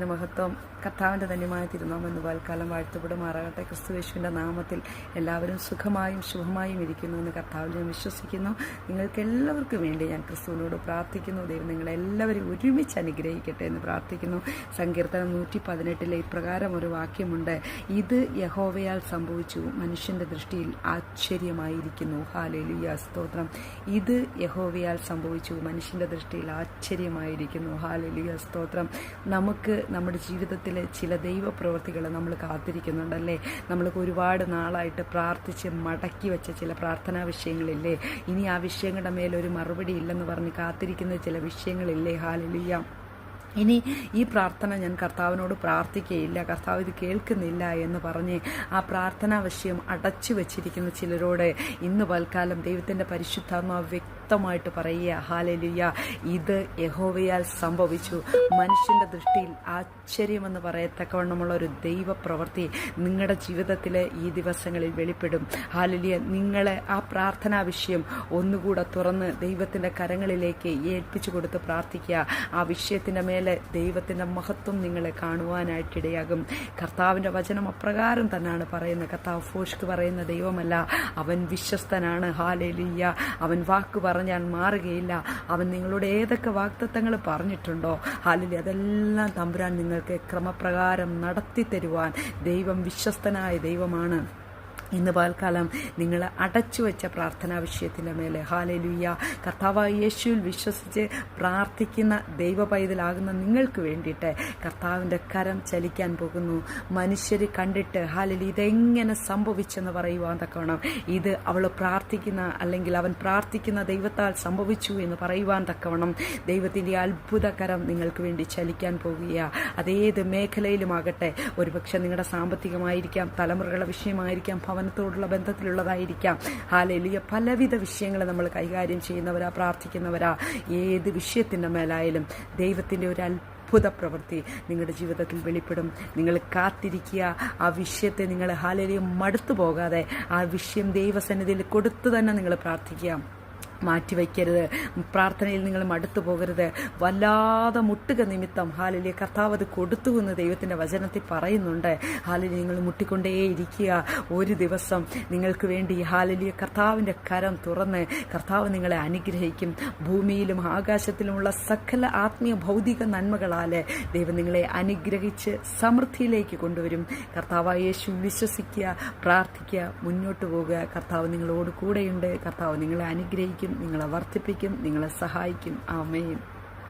ദൈവത്തിന് മഹത്വം കർത്താവിന്റെ ധന്യമായ തിരുനാമെന്ന് വാൽക്കാലം വാഴ്ത്തപ്പെടുമാറാകട്ടെ ക്രിസ്തു യേശുവിന്റെ നാമത്തിൽ എല്ലാവരും സുഖമായും ശുഭമായും ഇരിക്കുന്നു എന്ന് കർത്താവിൽ ഞാൻ വിശ്വസിക്കുന്നു. നിങ്ങൾക്ക് എല്ലാവർക്കും വേണ്ടി ഞാൻ ക്രിസ്തുവിനോട് പ്രാർത്ഥിക്കുന്നു. ദൈവം നിങ്ങളെല്ലാവരും ഒരുമിച്ച് അനുഗ്രഹിക്കട്ടെ എന്ന് പ്രാർത്ഥിക്കുന്നു. സങ്കീർത്തനം നൂറ്റി പതിനെട്ടിലെ ഇപ്രകാരം ഒരു വാക്യമുണ്ട്. ഇത് യഹോവയാൽ സംഭവിച്ചു. മനുഷ്യന്റെ ദൃഷ്ടിയിൽ ആശ്ചര്യമായിരിക്കുന്നു. ഹാലേലുയ സ്തോത്രം. ഇത് യഹോവയാൽ സംഭവിച്ചു. മനുഷ്യന്റെ ദൃഷ്ടിയിൽ ആശ്ചര്യമായിരിക്കുന്നു. ഹാലേലുയ സ്തോത്രം. നമുക്ക് നമ്മുടെ ജീവിതത്തിൽ ചില ദൈവപ്രവൃത്തികൾ നമ്മൾ കാത്തിരിക്കുന്നുണ്ടല്ലേ? നമ്മൾക്ക് ഒരുപാട് നാളായിട്ട് പ്രാർത്ഥിച്ച് മടക്കി വെച്ച ചില പ്രാർത്ഥനാ വിഷയങ്ങളില്ലേ? ഇനി ആ വിഷയങ്ങളുടെ മേലൊരു മറുപടി ഇല്ലെന്ന് പറഞ്ഞ് കാത്തിരിക്കുന്ന ചില വിഷയങ്ങളില്ലേ? ഹാലലിയ. ഇനി ഈ പ്രാർത്ഥന ഞാൻ കർത്താവിനോട് പ്രാർത്ഥിക്കുകയില്ല കർത്താവ് ഇത് കേൾക്കുന്നില്ല എന്ന് പറഞ്ഞ് ആ പ്രാർത്ഥനാ വിഷയം അടച്ചു വച്ചിരിക്കുന്ന ചിലരോട് ഇന്ന് പൽക്കാലം ദൈവത്തിന്റെ പരിശുദ്ധാത്മാവ് വ്യക്തമായിട്ട് പറയുക ഹാലലിയ ഇത് യഹോവയാൽ സംഭവിച്ചു. മനുഷ്യന്റെ ദൃഷ്ടിയിൽ ആശ്ചര്യമെന്ന് പറയത്തക്കവണ്ണമുള്ള ഒരു ദൈവപ്രവൃത്തി നിങ്ങളുടെ ജീവിതത്തിൽ ഈ ദിവസങ്ങളിൽ വെളിപ്പെടും. ഹാലലിയ നിങ്ങളെ ആ പ്രാർത്ഥനാ വിഷയം ഒന്നുകൂടെ തുറന്ന് ദൈവത്തിന്റെ കരങ്ങളിലേക്ക് ഏൽപ്പിച്ചു കൊടുത്ത് പ്രാർത്ഥിക്കുക. ആ വിഷയത്തിന്റെ മേലെ ദൈവത്തിന്റെ മഹത്വം നിങ്ങളെ കാണുവാനായിട്ടിടയാകും. കർത്താവിന്റെ വചനം അപ്രകാരം തന്നെയാണ് പറയുന്നത്. കർത്താവ് ഫോഷ്ക്ക് പറയുന്ന ദൈവമല്ല അവൻ വിശ്വസ്തനാണ്. ഹാലലിയ അവൻ വാക്ക് പറഞ്ഞാൽ മാറുകയില്ല. അവൻ നിങ്ങളോട് ഏതൊക്കെ വാക്തത്വങ്ങൾ പറഞ്ഞിട്ടുണ്ടോ? അല്ലെങ്കിൽ അതെല്ലാം തമ്പുരാൻ നിങ്ങൾക്ക് ക്രമപ്രകാരം നടത്തി തരുവാൻ ദൈവം വിശ്വസ്തനായ ദൈവമാണ്. ഇന്ന് പാൽക്കാലം നിങ്ങൾ അടച്ചു വെച്ച പ്രാർത്ഥനാ വിഷയത്തിന്റെ മേലെ. ഹാലലുയ്യ കർത്താവായ യേശുവിൽ വിശ്വസിച്ച് പ്രാർത്ഥിക്കുന്ന ദൈവ പൈതലാകുന്ന നിങ്ങൾക്ക് വേണ്ടിയിട്ട് കർത്താവിന്റെ കരം ചലിക്കാൻ പോകുന്നു. മനുഷ്യർ കണ്ടിട്ട് ഹാലലി ഇതെങ്ങനെ സംഭവിച്ചെന്ന് പറയുവാൻ തക്കവണ്ണം ഇത് അവൾ പ്രാർത്ഥിക്കുന്ന അല്ലെങ്കിൽ അവൻ പ്രാർത്ഥിക്കുന്ന ദൈവത്താൽ സംഭവിച്ചു എന്ന് പറയുവാൻ തക്കവണ്ണം ദൈവത്തിന്റെ അത്ഭുതകരം നിങ്ങൾക്ക് വേണ്ടി ചലിക്കാൻ പോകുക അതേത് മേഖലയിലുമാകട്ടെ ഒരുപക്ഷെ നിങ്ങളുടെ സാമ്പത്തികമായിരിക്കാം തലമുറകളുടെ വിഷയമായിരിക്കാം ഭവനത്തോടുള്ള ബന്ധത്തിലുള്ളതായിരിക്കാം. ഹാലെലിയ. പലവിധ വിഷയങ്ങൾ നമ്മൾ കൈകാര്യം ചെയ്യുന്നവരാ പ്രാർത്ഥിക്കുന്നവരാ. ഏത് വിഷയത്തിന്റെ മേലായാലും ദൈവത്തിന്റെ ഒരു അത്ഭുത പ്രവൃത്തി നിങ്ങളുടെ ജീവിതത്തിൽ വെളിപ്പെടും. നിങ്ങൾ കാത്തിരിക്കുക. ആ വിഷയത്തെ നിങ്ങൾ ഹാലലിയും മടുത്തു പോകാതെ ആ വിഷയം ദൈവസന്നിധിയിൽ കൊടുത്തു തന്നെ നിങ്ങൾ പ്രാർത്ഥിക്കുക. മാറ്റിവെക്കരുത്. പ്രാർത്ഥനയിൽ നിങ്ങൾ മടുത്തു പോകരുത്. വല്ലാതെ മുട്ടുക നിമിത്തം ഹാലിലെ കർത്താവ് അത് കൊടുത്തു എന്ന് ദൈവത്തിന്റെ വചനത്തിൽ പറയുന്നുണ്ട്. ഹാലിൽ നിങ്ങൾ മുട്ടിക്കൊണ്ടേ ഇരിക്കുക ഒരു ദിവസം നിങ്ങൾക്ക് വേണ്ടി ഹാലിലിയ കർത്താവിന്റെ കരം തുറന്ന് കർത്താവ് നിങ്ങളെ അനുഗ്രഹിക്കും. ഭൂമിയിലും ആകാശത്തിലുമുള്ള സകല ആത്മീയ ഭൗതിക നന്മകളാൽ ദൈവം നിങ്ങളെ അനുഗ്രഹിച്ച് സമൃദ്ധിയിലേക്ക് കൊണ്ടുവരും. കർത്താവായ യേശു വിശ്വസിക്കുക പ്രാർത്ഥിക്കുക മുന്നോട്ട് പോകുക കർത്താവ് നിങ്ങളോട് കൂടെയുണ്ട്. കർത്താവ് നിങ്ങളെ അനുഗ്രഹിക്കും. നിങ്ങളെ വർദ്ധിപ്പിക്കും നിങ്ങളെ സഹായിക്കും. ആമേൻ.